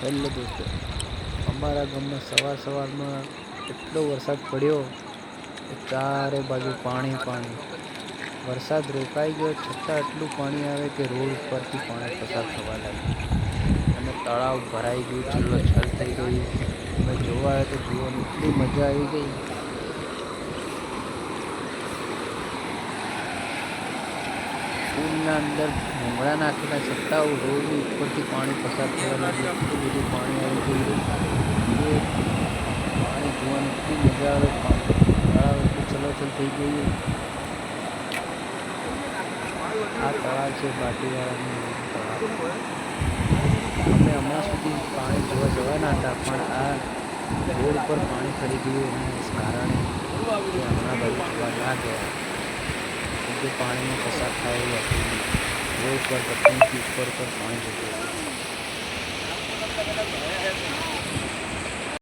Hello દોસ્તો અમારા ગામમાં સવાર સવારમાં એટલો વરસાદ પડ્યો કે ચારે બાજુ પાણી પાણી. વરસાદ રોકાઈ ગયો, છતાં એટલું પાણી આવે કે રોડ ઉપરથી પાણી પસાર થવા લાગ્યું. અને તળાવ ભરાઈ ગયું છલોછલ થઈ ગયું અમે જોવા તો જોવાની એટલી મજા આવી ગઈ પુલના અંદર ભૂંગળા નાખેલા છતાં રોડની ઉપરથી પાણી પસાર થવા લાગ્યું. એટલું બધું પાણી આવી ગયું. પાણી જોવાની એટલી મજા આવે. તળાવ એટલું છલોછલ થઈ ગયું. આ તળાવ છે બાટીવાળાનું તળાવ. અમે હમણાં સુધી પાણી જોવા જવાના હતા, પણ આ રોડ પર પાણી ફરી ગયું એના કારણે હમણાં બધું જોવા ના ગયા. કે પાણીમાં પસાર થાય એવું હતું રોડ પર પટ્ટીથી ઉપર પર પાણી જતું હતું